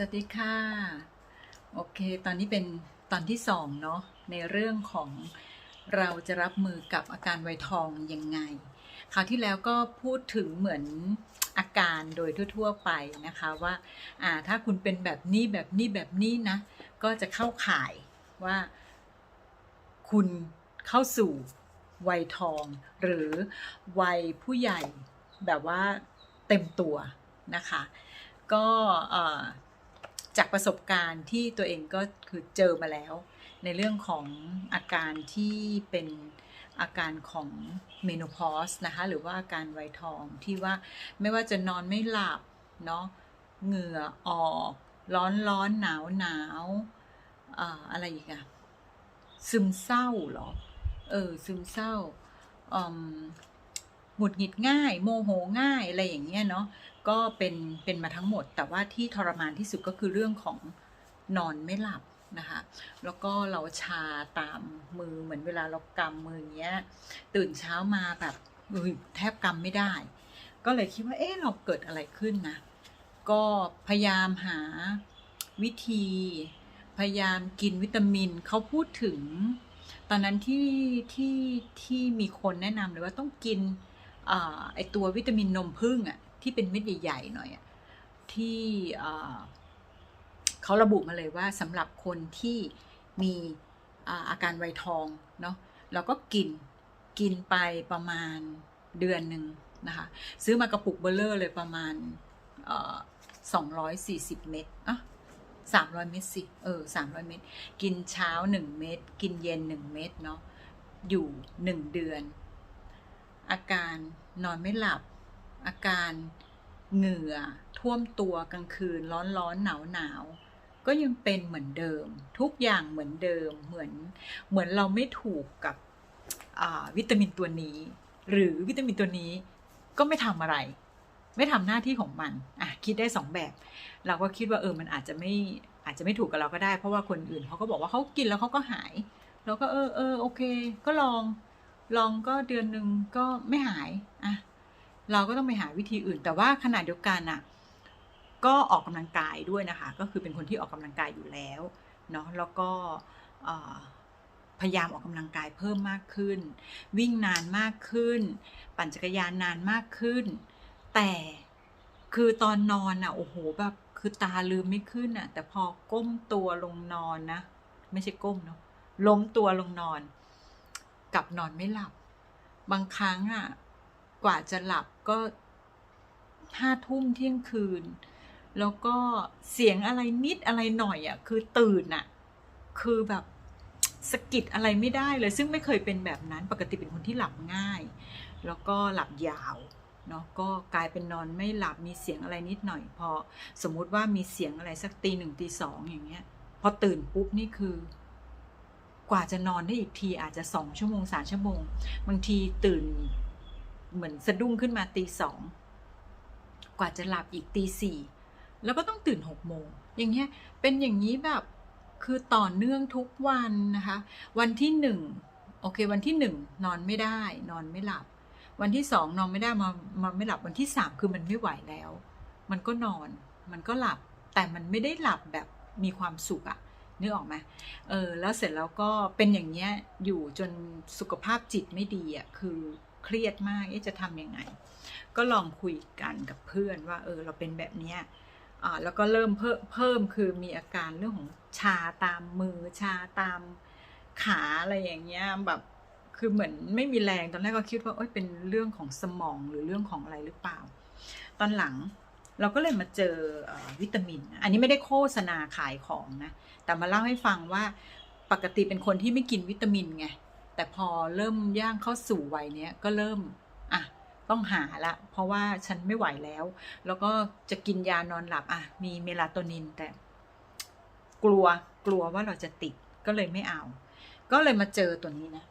สวัสดีค่ะ โอเค ตอนนี้เป็นตอนที่สองเนาะในเรื่องของเราจะรับมือกับอาการไวทองยังไง คราวที่แล้วก็พูดถึงเหมือนอาการโดยทั่ว ๆ ไปนะคะว่าอ่าถ้าคุณเป็นแบบนี้แบบนี้แบบนี้นะ ก็จะเข้าข่ายว่า คุณเข้าสู่วัยทอง หรือวัยผู้ใหญ่แบบว่าเต็มตัวนะคะก็ จากประสบการณ์ที่ตัวเองก็คือเจอมาแล้ว ในเรื่องของอาการที่เป็นอาการของเมโนพอสนะคะหรือว่าอาการไวทองที่ว่าไม่ว่าจะนอนไม่หลับเนาะเหงื่อออกร้อนร้อนหนาวหนาวอ่าอะไรอีกอะซึมเศร้าเหรอ เออซึมเศร้าอืม หงุดหงิดง่าย โมโหง่ายอะไรอย่างเงี้ยเนาะก็เป็นเป็นมาทั้งหมด แต่ว่าที่ทรมานที่สุดก็คือเรื่องของนอนไม่หลับนะคะแล้วก็เราชาตามมือเหมือนเวลาเรากำมืออย่างเงี้ยตื่นเช้ามาแบบอุ๊ยแทบกำไม่ได้ ก็เลยคิดว่าเอ๊ะเราเกิดอะไรขึ้นนะก็พยายามหาวิธี พยายามกินวิตามินเขาพูดถึง ตอนนั้นที่ที่ที่มีคนแนะนำเลยว่าต้องกิน ไอตัววิตามินนมผึ้งอะที่เป็นเม็ดใหญ่ๆหน่อยอะที่เขาระบุมาเลยว่าสำหรับคนที่มีอาอาการไวทองเนาะเราก็กินกินไปประมาณเดือนหนึ่งนะคะ ซื้อมากระปุกเบลเลอร์เลยประมาณสองร้อยสี่สิบเม็ดอะสามร้อยเม็ดสิเออสามร้อยเม็ดกินเช้าหนึ่งเม็ดกินเย็นหนึ่งเม็ดเนาะอยู่หนึ่งเดือน อาการนอนไม่หลับ อาการเหงื่อท่วมตัวกลางคืนร้อนร้อนหนาวหนาวก็ยังเป็นเหมือนเดิม ทุกอย่างเหมือนเดิมเหมือนเหมือนเราไม่ถูกกับวิตามินตัวนี้ หรือวิตามินตัวนี้ก็ไม่ทำอะไร ไม่ทำหน้าที่ของมันอะคิดได้สองแบบ เราก็คิดว่าเออมันอาจจะไม่อาจจะไม่ถูกกับเราก็ได้ เพราะว่าคนอื่นเขาก็บอกว่าเขากินแล้วเขาก็หาย เราก็เออเออโอเค ก็ลอง ลองก็เดือนหนึ่งก็ไม่หายอะเราก็ต้องไปหาวิธีอื่น แต่ว่าขณะเดียวกันน่ะก็ออกกำลังกายด้วยนะคะ ก็คือเป็นคนที่ออกกำลังกายอยู่แล้วเนาะแล้วก็พยายามออกกำลังกายเพิ่มมากขึ้น วิ่งนานมากขึ้น ปั่นจักรยานนานมากขึ้น แต่คือตอนนอนอะโอ้โหแบบคือตาลืมไม่ขึ้นอะแต่พอก้มตัวลงนอนนะ ไม่ใช่ก้มเนาะล้มตัวลงนอน กับนอนไม่หลับ บางครั้งอะ กว่าจะหลับก็ห้าทุ่มเที่ยงคืน แล้วก็เสียงอะไรนิดอะไรหน่อยอะ คือตื่นอะ คือแบบสะกิดอะไรไม่ได้เลย ซึ่งไม่เคยเป็นแบบนั้น ปกติเป็นคนที่หลับง่าย แล้วก็หลับยาวเนาะก็กลายเป็นนอนไม่หลับมีเสียงอะไรนิดหน่อย พอสมมุติว่ามีเสียงอะไรสักตีหนึ่งตีสองอย่างเงี้ย พอตื่นปุ๊บนี่คือ กว่าจะนอนได้อีกทีอาจจะสองชั่วโมงสามชั่วโมง บางทีตื่นเหมือนสะดุ้งขึ้นมาตีสองกว่าจะหลับอีกตีสี่แล้วก็ต้องตื่นหกโมงอย่างเงี้ยเป็นอย่างนี้แบบคือต่อเนื่องทุกวันนะคะ วันที่หนึ่งโอเค วันที่หนึ่งนอนไม่ได้ นอนไม่หลับ วันที่สองนอนไม่ได้มามาไม่หลับวันที่สามคือมันไม่ไหวแล้ว มันก็นอน มันก็หลับ แต่มันไม่ได้หลับแบบมีความสุขอะ นึกออกไหมเออแล้วเสร็จแล้วก็เป็นอย่างเงี้ยอยู่จนสุขภาพจิตไม่ดีอะคือเครียดมากจะทำยังไง ก็ลองคุยกันกับเพื่อนว่าเออเราเป็นแบบเนี้ยอ่าแล้วก็เริ่มเพิ่มเพิ่มคือมีอาการเรื่องของชาตามมือชาตามขาอะไรอย่างเงี้ยแบบคือเหมือนไม่มีแรงตอนแรกก็คิดว่าเอ้ยเป็นเรื่องของสมองหรือเรื่องของอะไรหรือเปล่า ตอนหลัง เราก็เลยมาเจอวิตามิน อันนี้ไม่ได้โฆษณาขายของนะ แต่มาเล่าให้ฟังว่าปกติเป็นคนที่ไม่กินวิตามินไง แต่พอเริ่มย่างเข้าสู่วัยเนี้ยก็เริ่มอะต้องหาละ เพราะว่าฉันไม่ไหวแล้ว แล้วก็จะกินยานอนหลับอะมีเมลาโทนินแต่ กลัวกลัวว่าเราจะติดก็เลยไม่เอา ก็เลยมาเจอตัวนี้นะ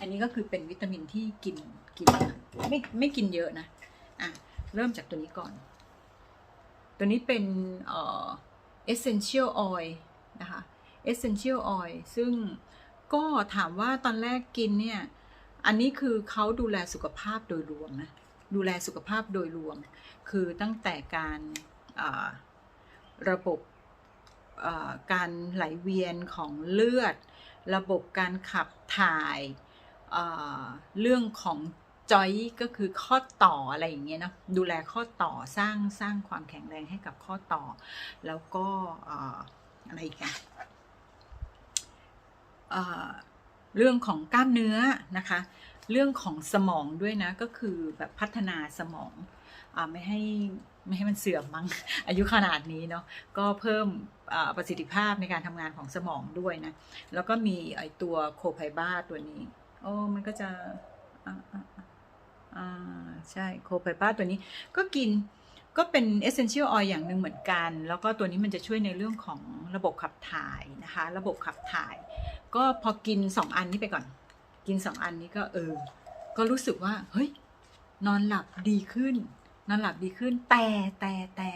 อันนี้ก็คือเป็นวิตามินที่กินกินไม่ไม่กินเยอะนะอะเริ่มจากตัวนี้ก่อน ตัวนี้เป็นเอ่อ essential oil นะคะ essential oil ซึ่งก็ถามว่าตอนแรกกินเนี่ย อันนี้คือเขาดูแลสุขภาพโดยรวมนะ ดูแลสุขภาพโดยรวม คือตั้งแต่การระบบการไหลเวียนของเลือด ระบบการขับถ่ายเรื่องของ จอยก็คือข้อต่ออะไรอย่างเงี้ยนะดูแลข้อต่อสร้างสร้างความแข็งแรงให้กับข้อต่อ แล้วก็เอ่อะไรกอะเรื่องของกล้ามเนื้อนะคะ เรื่องของสมองด้วยนะก็คือแบบพัฒนาสมองอไม่ให้ไม่ให้มันเสื่อมมั้งอายุขนาดนี้เนาะก็เพิ่มประสิทธิภาพในการทำงานของสมองด้วยนะ แล้วก็มีไอตัวโคไพบ้าตัวนี้ โอ้มันก็จะอ่า อ่าใช่โคไพบ้าตัวนี้ก็กินก็เป็น essential oil อย่างหนึ่งเหมือนกัน แล้วก็ตัวนี้มันจะช่วยในเรื่องของระบบขับถ่ายนะคะ ระบบขับถ่าย ก็พอกินสองอันนี้ไปก่อน กินสองอันนี้ก็เออ ก็รู้สึกว่า เฮ้ย นอนหลับดีขึ้น นอนหลับดีขึ้น แต่แต่แต่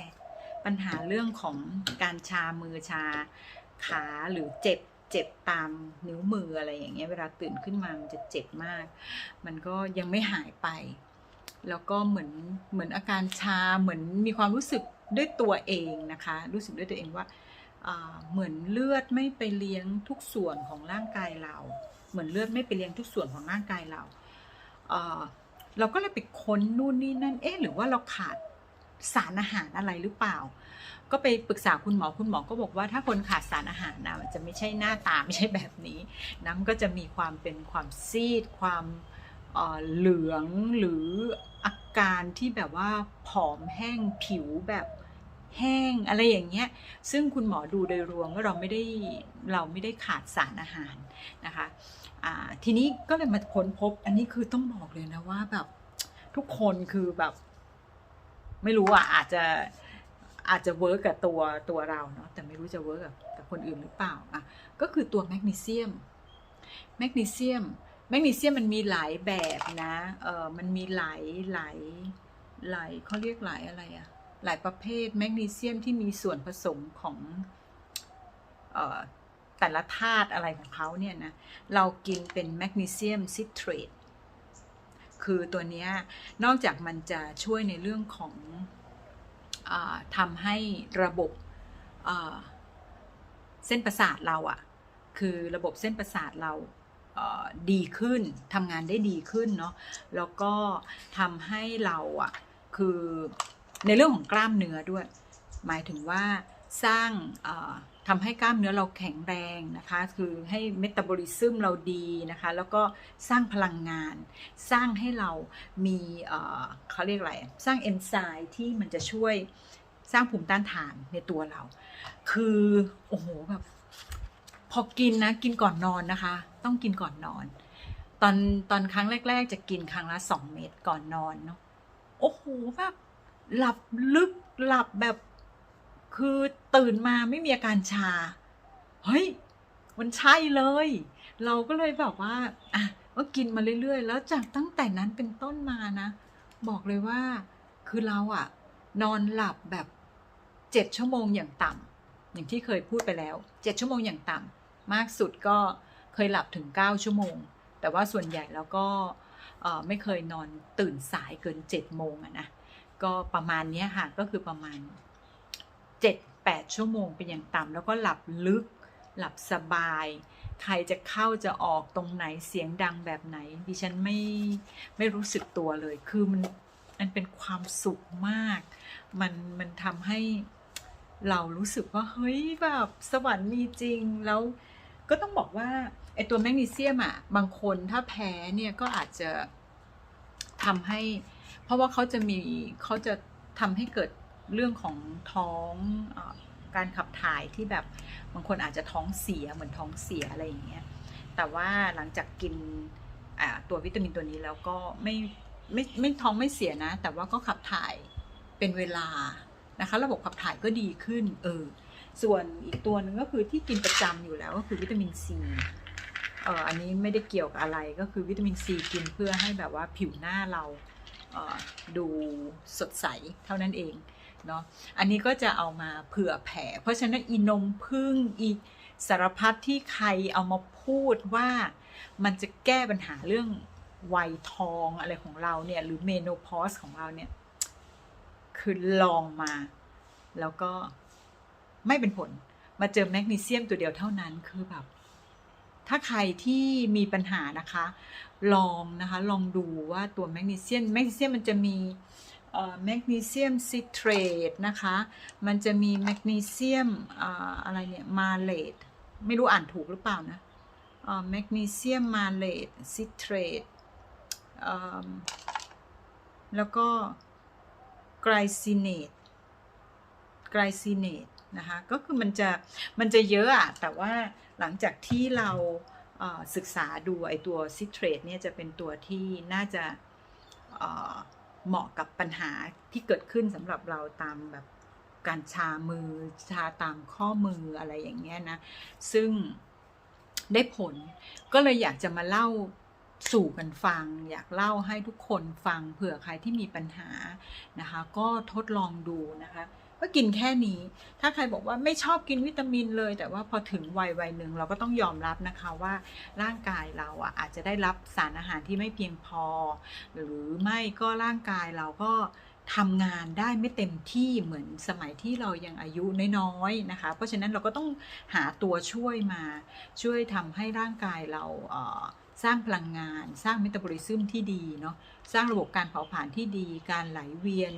ปัญหาเรื่องของการชามือชาขาหรือเจ็บ เจ็บตามนิ้วมืออะไรอย่างเงี้ยเวลาตื่นขึ้นมามันจะเจ็บมาก มันก็ยังไม่หายไป แล้วก็เหมือนเหมือนอาการชาเหมือนมีความรู้สึกด้วยตัวเองนะคะ รู้สึกด้วยตัวเองว่าเหมือนเลือดไม่ไปเลี้ยงทุกส่วนของร่างกายเรา เหมือนเลือดไม่ไปเลี้ยงทุกส่วนของร่างกายเราเราก็เลยไปค้นนู่นนี่นั่น เอ๊ะหรือว่าเราขาด สารอาหารอะไรหรือเปล่า ก็ไปปรึกษาคุณหมอคุณหมอก็บอกว่าถ้าคนขาดสารอาหารนะมันจะไม่ใช่หน้าตาไม่ใช่แบบนี้นะมันก็จะมีความเป็นความซีด ความเเหลืองหรืออาการที่แบบว่าผอมแห้งผิวแบบแห้งอะไรอย่างเงี้ย ซึ่งคุณหมอดูโดยรวมว่าเราไม่ได้เราไม่ได้ขาดสารอาหารนะคะทีนี้ก็เลยมาค้นพบอันนี้คือต้องบอกเลยนะว่าแบบทุกคนคือแบบ ไม่รู้อะอาจจะอาจจะเวิร์กกับตัวตัวเราเนาะแต่ไม่รู้จะเวิร์กกับกับคนอื่นหรือเปล่าอะก็คือตัวแมกนีเซียมแมกนีเซียมแมกนีเซียมมันมีหลายแบบนะเออมันมีหลายหลายหลายเขาเรียกหลายอะไรอะหลายประเภทแมกนีเซียมที่มีส่วนผสมของเอ่อแต่ละธาตุอะไรของเขาเนี่ยนะเรากินเป็นแมกนีเซียมซิตรต คือตัวนี้นอกจากมันจะช่วยในเรื่องของอทำให้ระบบเส้นประสาทเราอะคือระบบเส้นประสาทเราดีขึ้นทำงานได้ดีขึ้นเนาะแล้วก็ทำให้เราอะคือในเรื่องของกล้ามเนื้อด้วย หมายถึงว่าสร้าง ทำให้กล้ามเนื้อเราแข็งแรงนะคะ คือให้เมตาบอลิซึมเราดีนะคะ แล้วก็สร้างพลังงาน สร้างให้เรามีเขาเรียกอะไร สร้างเอนไซม์ที่มันจะช่วยสร้างภูมิต้านทานในตัวเรา คือ โอ้โหแบบพอกินนะ กินก่อนนอนนะคะ ต้องกินก่อนนอน ตอนตอนครั้งแรก ๆ จะกินครั้งละสองเม็ดก่อนนอนเนาะ โอ้โหแบบหลับลึกหลับแบบ คือตื่นมาไม่มีอาการชา เฮ้ย มันใช่เลย เราก็เลยแบบว่า อะก็กินมาเรื่อยๆ แล้วจากตั้งแต่นั้นเป็นต้นมานะ บอกเลยว่า คือเราอะนอนหลับแบบเจ็ดชั่วโมงอย่างต่ำอย่างที่เคยพูดไปแล้วเจ็ดชั่วโมงอย่างต่ำมากสุดก็เคยหลับถึงเก้าชั่วโมง แต่ว่าส่วนใหญ่แล้วก็ไม่เคยนอนตื่นสายเกินเจ็ดโมงอะนะ ก็ประมาณนี้ค่ะ ก็คือประมาณ เจ็ดแปดชั่วโมงเป็นอย่างต่ำแล้วก็หลับลึก หลับสบาย ใครจะเข้าจะออกตรงไหนเสียงดังแบบไหน ดิฉันไม่ไม่รู้สึกตัวเลย คือมันมันเป็นความสุขมาก มันมันทำให้เรารู้สึกว่าเฮ้ยแบบสวรรค์มีจริงแล้วก็ต้องบอกว่าไอตัวแมกนีเซียมอะบางคนถ้าแพ้เนี่ยก็อาจจะทำให้ เพราะว่าเขาจะมีเขาจะทำให้เกิด เรื่องของท้องอการขับถ่ายที่แบบบางคนอาจจะท้องเสียเหมือนท้องเสียอะไรอย่างเงี้ย แต่ว่าหลังจากกินตัววิตามินตัวนี้แล้วก็ไม่ไม่ไม่ท้องไม่เสียนะ แต่ว่าก็ขับถ่ายเป็นเวลานะคะ ระบบขับถ่ายก็ดีขึ้นเออส่วนอีกตัวหนึ่งก็คือที่กินประจำอยู่แล้วก็คือวิตามินซีเอออันนี้ไม่ได้เกี่ยวกับอะไรก็คือวิตามินซีกินเพื่อให้แบบว่าผิวหน้าเราเอ่อดูสดใสเท่านั้นเอง เนาะอันนี้ก็จะเอามาเผื่อแผ่ เพราะฉะนั้นอีนมพึ่งอีสารพัดที่ใครเอามาพูดว่ามันจะแก้ปัญหาเรื่องวัยทองอะไรของเราเนี่ย หรือเมโนพอสของเราเนี่ย คือลองมา แล้วก็ไม่เป็นผล มาเจอแมกนีเซียมตัวเดียวเท่านั้นคือแบบ ถ้าใครที่มีปัญหานะคะ ลองนะคะ ลองดูว่าตัวแมกนีเซียมแมกนีเซียมมันจะมี แมกนีเซียมซิเทรตนะคะ มันจะมีแมกนีเซียมอะไรเนี่ยมาเลตไม่รู้อ่านถูกหรือเปล่านะแมกนีเซียมมาเลตซิเทรตแล้วก็ไกลซิเนตไกลซิเนตนะคะก็คือมันจะมันจะเยอะอะแต่ว่าหลังจากที่เราเอ่อศึกษาดูไอตัวซิเทรตเนี่ยจะเป็นตัวที่น่าจะ เหมาะกับปัญหาที่เกิดขึ้นสำหรับเราตามแบบการชามือชาตามข้อมืออะไรอย่างเงี้ยนะ ซึ่งได้ผลก็เลยอยากจะมาเล่าสู่กันฟัง อยากเล่าให้ทุกคนฟังเผื่อใครที่มีปัญหานะคะ ก็ทดลองดูนะคะ ก็กินแค่นี้ ถ้าใครบอกว่าไม่ชอบกินวิตามินเลย แต่ว่าพอถึงวัยวัยหนึ่งเราก็ต้องยอมรับนะคะว่าร่างกายเราอะอาจจะได้รับสารอาหารที่ไม่เพียงพอ หรือไม่ก็ร่างกายเราก็ทำงานได้ไม่เต็มที่เหมือนสมัยที่เรายังอายุน้อยๆนะคะ เพราะฉะนั้นเราก็ต้องหาตัวช่วยมาช่วยทำให้ร่างกายเราเสร้างพลังงาน สร้างเมตาบอลิซึมที่ดีเนาะสร้างระบบการเผาผลาญที่ดี การไหลเวียน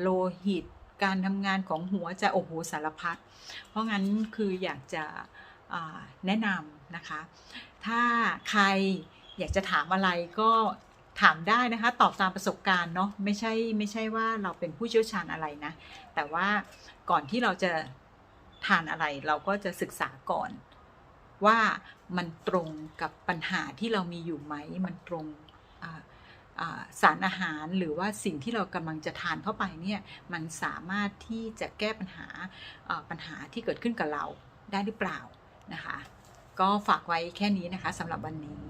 โลหิต การทำงานของหัวจะโอ้โหสารพัด เพราะงั้นคืออยากจะแนะนำนะคะ ถ้าใครอยากจะถามอะไรก็ถามได้นะคะตอบตามประสบการณ์เนาะไม่ใช่ไม่ใช่ว่าเราเป็นผู้เชี่ยวชาญอะไรนะ แต่ว่าก่อนที่เราจะทานอะไรเราก็จะศึกษาก่อน ว่ามันตรงกับปัญหาที่เรามีอยู่ไหม มันตรง สารอาหารหรือว่าสิ่งที่เรากำลังจะทานเข้าไปเนี่ยมันสามารถที่จะแก้ปัญหาปัญหาที่เกิดขึ้นกับเราได้หรือเปล่านะคะ ก็ฝากไว้แค่นี้นะคะสำหรับวันนี้